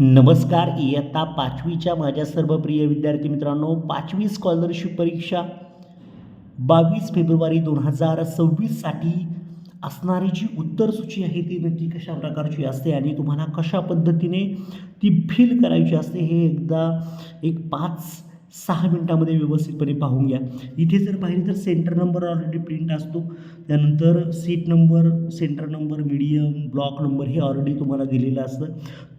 नमस्कार इयत्ता पाचवीच्या माझ्या सर्व प्रिय विद्यार्थी मित्रांनो पाचवी स्कॉलरशिप परीक्षा बावीस फेब्रुवारी दोन हजार सव्वीससाठी असणारी जी उत्तरसूची आहे ती नक्की कशा प्रकारची असते आणि तुम्हाला कशा पद्धतीने ती फिल करायची असते हे एकदा एक पाच सहा मिनटामध्ये व्यवस्थितपणे पाहून घ्या. इथे जर पाहिली तर सेंटर नंबर ऑलरेडी प्रिंट असतो. त्यानंतर seat number centre number medium block number हे ऑलरेडी तुम्हाला दिलेलं असतं.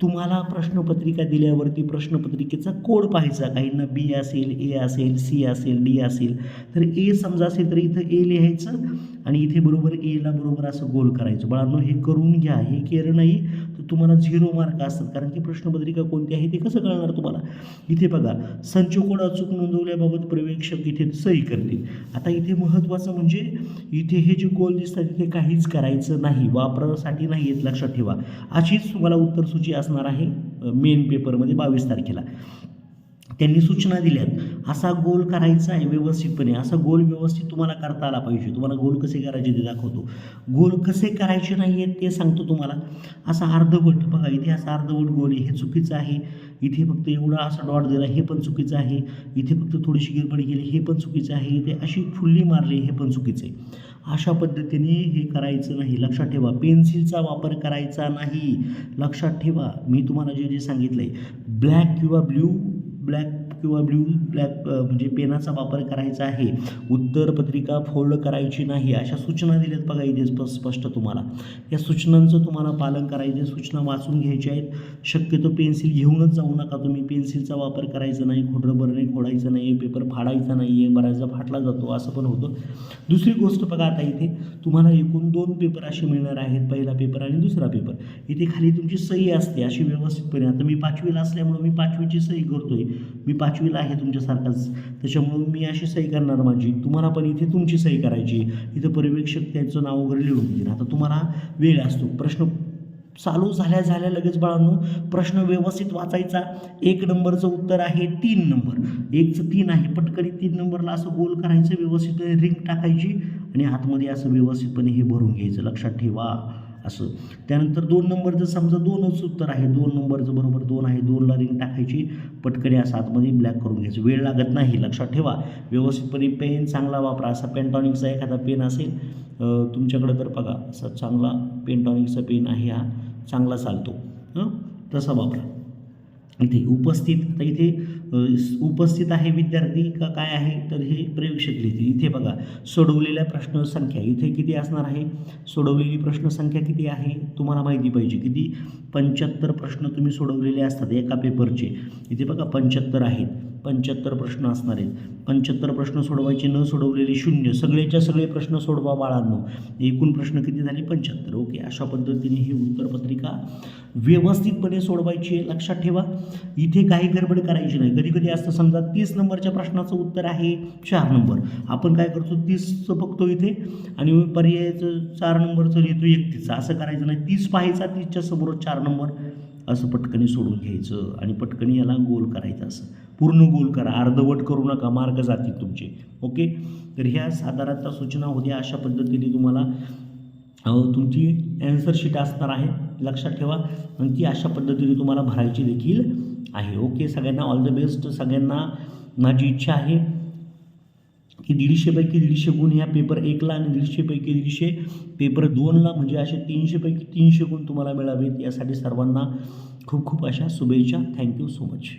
तुम्हाला प्रश्नपत्रिका दिल्यावरती प्रश्नपत्रिकेचा कोड पाहायचा. काहींना बी असेल ए असेल सी असेल डी असेल. तर ए समजा असेल तर इथं ए लिहायचं. आणि इथे बरोबर एला बरोबर असं गोल करायचं. बाळांनो हे करून घ्या. हे केलं नाही तर तुम्हाला झिरो मार्क असतात. कारण की प्रश्नपत्रिका कोणती आहे ते कसं कळणार तुम्हाला? इथे बघा संच कोड अचूक नोंदवल्याबाबत प्रवेक्षक इथे सही करतील. आता इथे महत्त्वाचं म्हणजे इथे हे जे गोल दिसतात इथे काहीच करायचं नाही. वापरासाठी नाही येत लक्षात ठेवा. अशीच तुम्हाला उत्तरसूची असणार आहे मेन पेपरमध्ये बावीस तारखेला. त्यांनी सूचना दिल्यात. असा गोल करायचा आहे व्यवस्थितपणे. असा गोल व्यवस्थित तुम्हाला करता आला पाहिजे. तुम्हाला गोल कसे करायचे ते दाखवतो. गोल कसे करायचे नाही आहेत ते सांगतो तुम्हाला. असा अर्धवट बघा इथे असा अर्धवट गोल आहे. हे चुकीचं आहे. इथे फक्त एवढा असा डॉट दिला. हे पण चुकीचं आहे. इथे फक्त थोडीशी गिरबडी गेली हे पण चुकीचं आहे. इथे अशी फुल्ली मारली. हे पण चुकीचं आहे. अशा पद्धतीने हे करायचं नाही. लक्षात ठेवा. पेन्सिलचा वापर करायचा नाही. लक्षात ठेवा. मी तुम्हाला जे जे सांगितलं आहे ब्लॅक किंवा ब्ल्यू ब्लॅक किंवा ब्ल्यू ब्लॅक म्हणजे पेनाचा वापर करायचा आहे उत्तरपत्रिका फोल्ड करायची नाही अशा सूचना दिल्यात बघा इथे स्प स्पष्ट तुम्हाला. या सूचनांचं तुम्हाला पालन करायचे सूचना वाचून घ्यायच्या आहेत. शक्यतो पेन्सिल घेऊनच जाऊ नका तुम्ही. पेन्सिलचा वापर करायचा नाही खोडरबरने खोडायचं नाही पेपर फाडायचा नाही आहे बऱ्याचदा फाटला जातो असं पण होतं. दुसरी गोष्ट बघा आता इथे तुम्हाला एकूण दोन पेपर असे मिळणार आहेत पहिला पेपर आणि दुसरा पेपर. इथे खाली तुमची सही असते अशी व्यवस्थितपणे. आता मी पाचवीला असल्यामुळं मी पाचवीची सही करतोय. मी पाच पाचवीला आहे तुमच्यासारखाच. त्याच्यामुळं मी अशी सही करणार माझी. तुम्हाला पण इथे तुमची सही करायची इथं पर्यवेक्षक त्यांचं नाव वगैरे लिहून देईल आता तुम्हाला वेळ असतो. प्रश्न चालू झाल्या झाल्या लगेच बाळांनो प्रश्न व्यवस्थित वाचायचा. एक नंबरचं उत्तर आहे तीन नंबर. एकचं तीन आहे पटकरी तीन नंबरला असं गोल करायचं व्यवस्थित रिंग टाकायची आणि आतमध्ये असं व्यवस्थितपणे हे भरून घ्यायचं. लक्षात ठेवा. असं. त्यानंतर दोन नंबरचं समजा दोनच उत्तर आहे. दोन नंबरचं बरोबर दोन आहे. दोनला रिंग टाकायची. पटकने असं आतमध्ये ब्लॅक करून घ्यायचं. वेळ लागत नाही. लक्षात ठेवा. व्यवस्थितपणे पेन चांगला वापरा. असा पेंटॉनिकचा एखादा पेन असेल तुमच्याकडं तर बघा असा चांगला पेंटॉनिकचा पेन आहे हा. चांगला चालतो. हं? तसा वापरा. इथे उपस्थित आता इथे उपस्थित आहे विद्यार्थी का काय आहे? तर हे प्रयोगशक लिहिते. इथे बघा सोडवलेल्या प्रश्न संख्या. इथे किती असणार आहे? सोडवलेली प्रश्नसंख्या किती आहे? तुम्हाला माहिती पाहिजे किती? पंच्याहत्तर प्रश्न तुम्ही सोडवलेले असतात एका पेपरचे. इथे बघा पंच्याहत्तर आहेत. पंच्याहत्तर प्रश्न असणार आहेत. पंच्याहत्तर प्रश्न सोडवायचे न सोडवलेले शून्य. सगळेच्या सगळे प्रश्न सोडवा बाळांनो. एकूण प्रश्न किती झाले? पंच्याहत्तर. ओके अशा पद्धतीने ही उत्तरपत्रिका व्यवस्थितपणे सोडवायची लक्षात ठेवा. इथे काही गडबड करायची नाही. कधी कधी असतं समजा तीस नंबरच्या प्रश्नाचं उत्तर आहे चार नंबर. आपण काय करतो तीसचं बघतो इथे आणि पर्यायाचं चार नंबरचं लिहितो एकतीसचं असं करायचं नाही. तीस पाहायचा तीसच्या समोर चार नंबर. असं पटकनी सोडून घ्यायचं आणि पटकनी याला गोल करायचं असं. पूर्ण गोल करा. अर्धवट करू नका. मार्ग जातील तुमचे. ओके? तर ह्या साधारणतः सूचना होत्या अशा पद्धतीने तुम्हाला तुमची ॲन्सर शीट असणार आहे. लक्षात ठेवा. आणि ती अशा पद्धतीने तुम्हाला भरायची देखील आहे. ओके सगळ्यांना ऑल द बेस्ट सगळ्यांना माझी इच्छा आहे की दीडशेपैकी दीडशे गुण ह्या पेपर एकला आणि दीडशेपैकी दीडशे पेपर दोनला म्हणजे असे तीनशेपैकी तीनशे गुण तुम्हाला मिळावेत. यासाठी सर्वांना खूप खूप अशा शुभेच्छा. Thank you so much